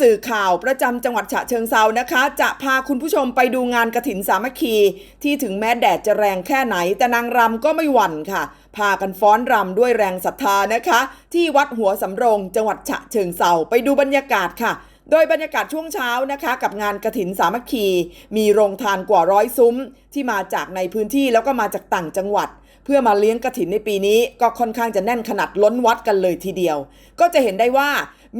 สื่อข่าวประจำจังหวัดฉะเชิงเซานะคะ จะพาคุณผู้ชมไปดูงานกระถินสามัคคี ที่ถึงแม้แดดจะแรงแค่ไหน แต่นางรำก็ไม่หวั่นค่ะ พากันฟ้อนรำด้วยแรงศรัทธานะคะ ที่วัดหัวสำโรงจังหวัดฉะเชิงเซาไปดูบรรยากาศค่ะ โดยบรรยากาศช่วงเช้านะคะกับงานกระถินสามัคคี มีโรงทานกว่าร้อยซุ้ม ที่มาจากในพื้นที่แล้วก็มาจากต่างจังหวัด เพื่อมาเลี้ยงกระถินในปีนี้ ก็ค่อนข้างจะแน่นขนาดล้นวัดกันเลยทีเดียว ก็จะเห็นได้ว่า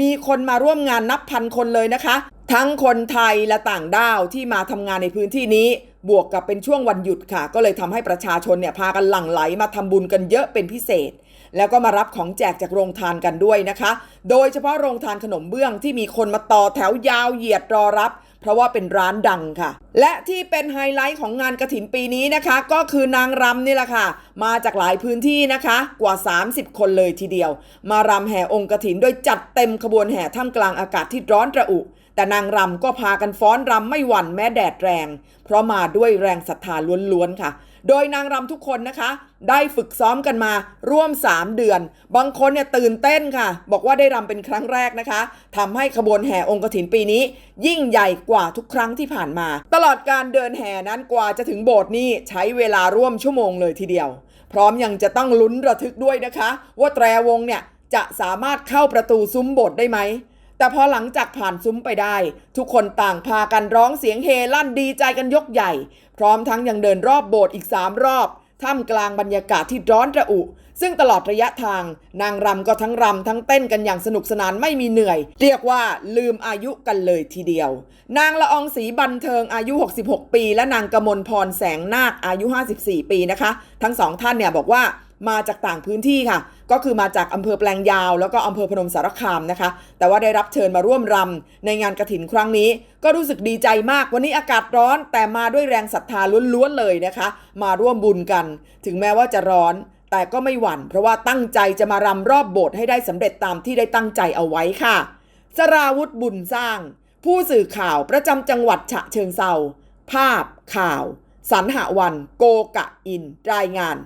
มีคนมาร่วมงานนับพันคนเลยนะคะ ทั้งคนไทยและต่างด้าวที่มาทำงานในพื้นที่นี้ บวกกับเป็นช่วงวันหยุดค่ะ ก็เลยทำให้ประชาชนเนี่ยพากันหลั่งไหลมาทำบุญกันเยอะเป็นพิเศษ แล้วก็มารับของแจกจากโรงทานกันด้วยนะคะ โดยเฉพาะโรงทานขนมเบื้องที่มีคนมาต่อแถวยาวเหยียดรอรับ เพราะว่าเป็นร้านดังค่ะ และที่เป็นไฮไลท์ของงานกระถินปีนี้นะคะ ก็คือนางรำนี่แหละค่ะ มาจากหลายพื้นที่นะคะ กว่า 30 คนเลยทีเดียว มารำแห่องค์กระถินโดยจัดเต็มขบวนแห่ท่ามกลางอากาศที่ร้อนระอุแต่นางรำก็พากันฟ้อนรำไม่หวั่นแม้แดดแรง เพราะมาด้วยแรงศรัทธาล้วนๆค่ะ โดยนางรำทุกคนนะคะ ได้ฝึกซ้อมกันมาร่วม 3 เดือน บางคนเนี่ยตื่นเต้นค่ะ บอกว่าได้รำเป็นครั้งแรกนะคะทำให้ขบวนแห่องค์กฐินปีนี้ ยิ่งใหญ่กว่าทุกครั้งที่ผ่านมา ตลอดการเดินแห่นั้นกว่าจะถึงโบสถ์นี่ใช้เวลาร่วมชั่วโมงเลยทีเดียว พร้อมยังจะต้องลุ้นระทึกด้วยนะคะ ว่าแตรวงเนี่ยจะสามารถเข้าประตูซุ้มโบสถ์ได้ไหม แต่พอหลังจากผ่านซุ้มไปได้ ทุกคนต่างพากันร้องเสียงเฮลั่นดีใจกันยกใหญ่ พร้อมทั้งยังเดินรอบโบสถ์อีก3รอบท่ามกลางบรรยากาศที่ร้อนระอุ ซึ่งตลอดระยะทาง นางรำก็ทั้งรำทั้งเต้นกันอย่างสนุกสนานไม่มีเหนื่อย เรียกว่าลืมอายุกันเลยทีเดียว นางละอองศรีบันเทิงอายุ 66 ปี และนางกมลพรแสงนาคอายุ 54 ปีนะคะ ทั้งสองท่านเนี่ยบอกว่ามาจากต่างพื้นที่ค่ะ ก็คือมาจากอำเภอแปลงยาว แล้วก็อำเภอพนมสารคามนะคะ แต่ว่าได้รับเชิญมาร่วมรำในงานกระถินครั้งนี้ ก็รู้สึกดีใจมากวันนี้อากาศร้อน แต่มาด้วยแรงศรัทธาล้วนๆเลยนะคะ มาร่วมบุญกัน ถึงแม้ว่าจะร้อน แต่ก็ไม่หวั่น เพราะว่าตั้งใจจะมารำรอบโบสถ์ให้ได้สำเร็จตามที่ได้ตั้งใจเอาไว้ค่ะ สราวุธบุญสร้าง ผู้สื่อข่าวประจำจังหวัดฉะเชิงเซาภาพข่าว สรรหวัน โกกะอิน รายงาน